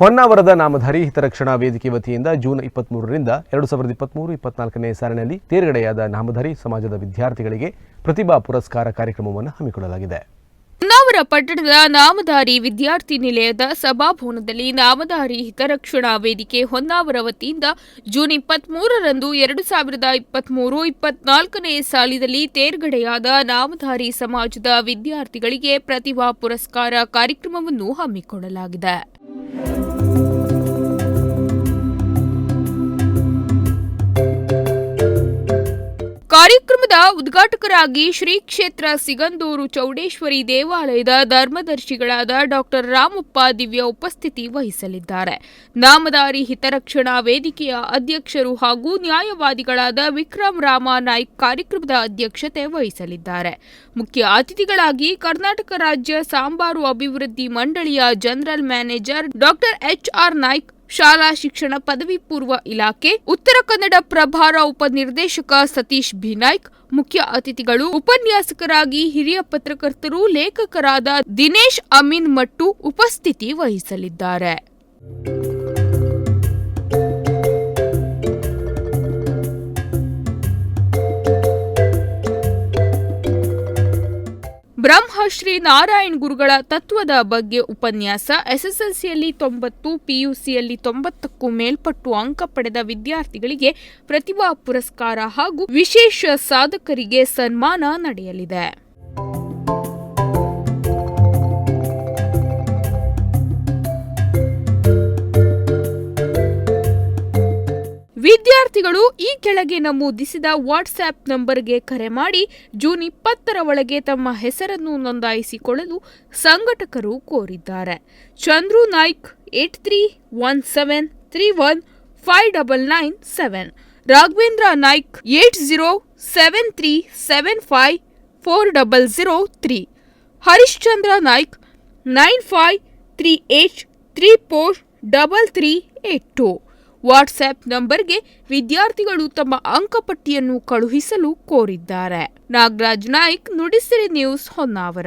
ಹೊನ್ನಾವರದ ನಾಮಧಾರಿ ಹಿತರಕ್ಷಣಾ ವೇದಿಕೆ ವತಿಯಿಂದ ಜೂನ್ ಇಪ್ಪತ್ತ್ಮೂರರಿಂದ ಎರಡು ಸಾವಿರದ ಇಪ್ಪತ್ಮೂರು ಇಪ್ಪತ್ನಾಲ್ಕನೇ ಸಾಲಿನಲ್ಲಿ ತೇರ್ಗಡೆಯಾದ ನಾಮಧಾರಿ ಸಮಾಜದ ವಿದ್ಯಾರ್ಥಿಗಳಿಗೆ ಪ್ರತಿಭಾ ಪುರಸ್ಕಾರ ಕಾರ್ಯಕ್ರಮವನ್ನು ಹಮ್ಮಿಕೊಳ್ಳಲಾಗಿದೆ. ಹೊನ್ನಾವರ ಪಟ್ಟಣದ ನಾಮಧಾರಿ ವಿದ್ಯಾರ್ಥಿ ನಿಲಯದ ಸಭಾಭವನದಲ್ಲಿ ನಾಮಧಾರಿ ಹಿತರಕ್ಷಣಾ ವೇದಿಕೆ ಹೊನ್ನಾವರ ವತಿಯಿಂದ ಜೂನ್ ಇಪ್ಪತ್ಮೂರರಂದು ಎರಡು ಸಾವಿರದ ಇಪ್ಪತ್ಮೂರು ಇಪ್ಪತ್ನಾಲ್ಕನೇ ಸಾಲಿನಲ್ಲಿ ತೇರ್ಗಡೆಯಾದ ನಾಮಧಾರಿ ಸಮಾಜದ ವಿದ್ಯಾರ್ಥಿಗಳಿಗೆ ಪ್ರತಿಭಾ ಪುರಸ್ಕಾರ ಕಾರ್ಯಕ್ರಮವನ್ನು ಹಮ್ಮಿಕೊಳ್ಳಲಾಗಿದೆ. ಕಾರ್ಯಕ್ರಮದ ಉದ್ಘಾಟಕರಾಗಿ ಶ್ರೀ ಕ್ಷೇತ್ರ ಸಿಗಂದೂರು ಚೌಡೇಶ್ವರಿ ದೇವಾಲಯದ ಧರ್ಮದರ್ಶಿಗಳಾದ ಡಾಕ್ಟರ್ ರಾಮಪ್ಪ ದಿವ್ಯ ಉಪಸ್ಥಿತಿ ವಹಿಸಲಿದ್ದಾರೆ. ನಾಮದಾರಿ ಹಿತರಕ್ಷಣಾ ವೇದಿಕೆಯ ಅಧ್ಯಕ್ಷರು ಹಾಗೂ ನ್ಯಾಯವಾದಿಗಳಾದ ವಿಕ್ರಮ್ ರಾಮ ನಾಯ್ಕ್ ಕಾರ್ಯಕ್ರಮದ ಅಧ್ಯಕ್ಷತೆ ವಹಿಸಲಿದ್ದಾರೆ. ಮುಖ್ಯ ಅತಿಥಿಗಳಾಗಿ ಕರ್ನಾಟಕ ರಾಜ್ಯ ಸಾಂಬಾರು ಅಭಿವೃದ್ಧಿ ಮಂಡಳಿಯ general manager doctor H R Naik ಶಾಲಾ ಶಿಕ್ಷಣ ಪದವಿ ಪೂರ್ವ ಇಲಾಖೆ, ಉತ್ತರ ಕನ್ನಡ ಪ್ರಭಾರ ಉಪನಿರ್ದೇಶಕ ಸತೀಶ್ ಭಿನಾಯ್ಕ್ ಮುಖ್ಯ ಅತಿಥಿಗಳು, ಉಪನ್ಯಾಸಕರಾಗಿ ಹಿರಿಯ ಪತ್ರಕರ್ತರು, ಲೇಖಕರಾದ ದಿನೇಶ್ ಅಮೀನ್ ಮಟ್ಟು ಉಪಸ್ಥಿತಿ ವಹಿಸಲಿದ್ದಾರೆ. ಬ್ರಹ್ಮಶ್ರೀ ನಾರಾಯಣ್ ಗುರುಗಳ ತತ್ವದ ಬಗ್ಗೆ ಉಪನ್ಯಾಸ, ಎಸ್ಎಸ್ಎಲ್ಸಿಯಲ್ಲಿ ತೊಂಬತ್ತು, ಪಿಯುಸಿಯಲ್ಲಿ ತೊಂಬತ್ತಕ್ಕೂ ಮೇಲ್ಪಟ್ಟು ಅಂಕ ಪಡೆದ ವಿದ್ಯಾರ್ಥಿಗಳಿಗೆ ಪ್ರತಿಭಾ ಪುರಸ್ಕಾರ ಹಾಗೂ ವಿಶೇಷ ಸಾಧಕರಿಗೆ ಸನ್ಮಾನ ನಡೆಯಲಿದೆ. ವಿದ್ಯಾರ್ಥಿಗಳು ಈ ಕೆಳಗೆ ನಮೂದಿಸಿದ ವಾಟ್ಸ್ಆ್ಯಪ್ ನಂಬರ್ಗೆ ಕರೆ ಮಾಡಿ ಜೂನ್ ಇಪ್ಪತ್ತರ ಒಳಗೆ ತಮ್ಮ ಹೆಸರನ್ನು ನೋಂದಾಯಿಸಿಕೊಳ್ಳಲು ಸಂಘಟಕರು ಕೋರಿದ್ದಾರೆ. Chandru Naik eight three one seven three one five double nine seven Raghavendra Naik eight zero seven three seven five four double zero three Harishchandra Naik nine five three eight three four double three eight two WhatsApp ನಂಬರ್ಗೆ ವಿದ್ಯಾರ್ಥಿಗಳು ತಮ್ಮ ಅಂಕಪಟ್ಟಿಯನ್ನು ಕಳುಹಿಸಲು ಕೋರಿದ್ದಾರೆ. Nagaraj Naik Nudisiri news Honnavar.